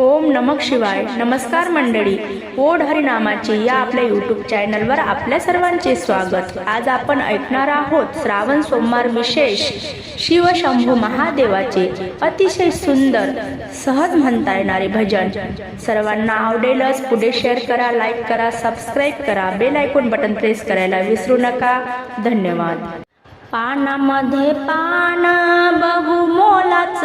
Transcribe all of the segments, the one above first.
ओम नमक शिवाय. नमस्कार मंडळी. ओढ हरिनामाची या आपल्या यूट्यूब चॅनलवर आपल्या सर्वांचे स्वागत. आज आपण ऐकणार आहोत श्रावण सोमवार विशेष शिवशंभू महादेवाचे अतिशय सुंदर सहज म्हणता येणारे भजन. सर्वांना आवडेलच पुढे शेअर करा लाईक करा सबस्क्राईब करा बेल आयकॉन बटन प्रेस करायला विसरू नका. धन्यवाद. पानामध्ये पान बहुमोलाच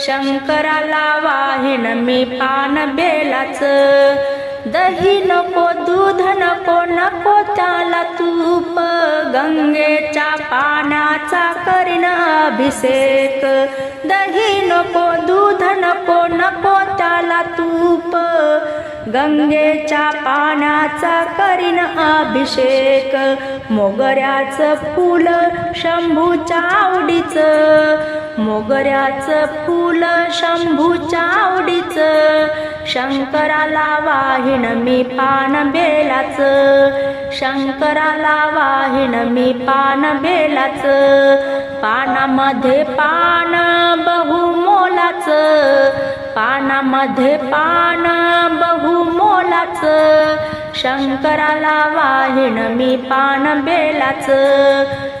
शंकराला वाहिन मी पान बेलाच. दही नको दूध नको नको त्याला तूप. गंगेच्या पाण्याचा करीन अभिषेक. दही नको दूध नको नको त्याला तूप. गंगेच्या पाण्याचा करीन अभिषेक मोगऱ्याचं फुल शंभूच्या आवडीचं मोगऱ्याचं फुल शंभूच्या आवडीचं शंकराला वाहिन मी पान बेलाच शंकराला वाहिन मी पान बेलाच पानामध्ये पान बहुमोलाच पानामध्ये पान बहुमोलाच. शंकराला वाहिण मी पान बेलाच.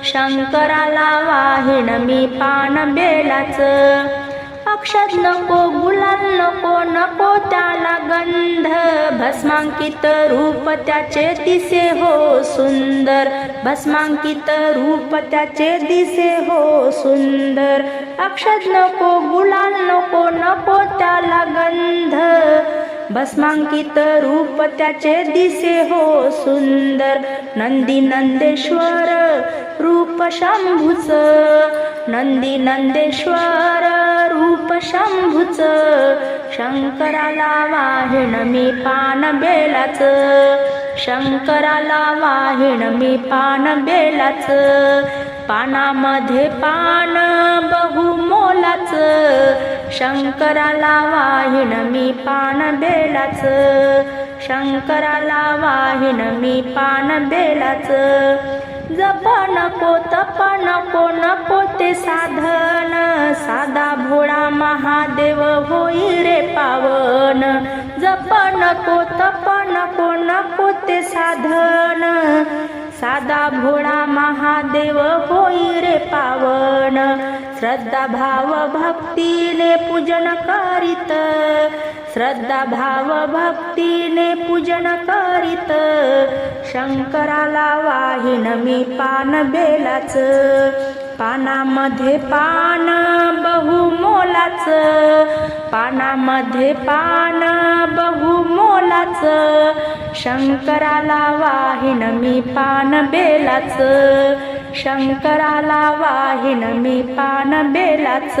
शंकराला वाहिण मी पान बेलाच. अक्षत नको गुलाल नको नको त्याला गंध. भस्मांकित रूप त्याचे दिसे हो सुंदर. भस्मांकित रूप त्याचे दिसे हो सुंदर. अक्षत नको गुलाल भस्मांकित रूप त्याचे दिसे हो सुंदर. नंदी नंदेश्वर रूप शंभूच. नंदी नंदेश्वर रूप शंभूच. शंकराला वाहिण मी पान बेलाच. शंकराला वाहिण मी पान बेलाच. पानामध्ये पान बहुमोलाच. शंकराला वाहिन मी पान बेलाच. शंकराला वाहिन मी पान बेलाच. जप नको तप नको नको ते साधन. साधा भोळा महादेव होई रे पावन. जप नको तप नको नको ते साधन. साधा भोळा महादेव होई रे पावन. श्रद्धा भाव भक्तीने पूजन करीत श्रद्धा भाव भक्तीने पूजन करीत शंकराला वाहिन मी पान बेलाच पानामध्ये पान बहुमोलाच पानामध्ये पान बहुमोलाच शंकराला वाहिन मी पान बेलाच शंकराला वाहिन मी पान बेलाच.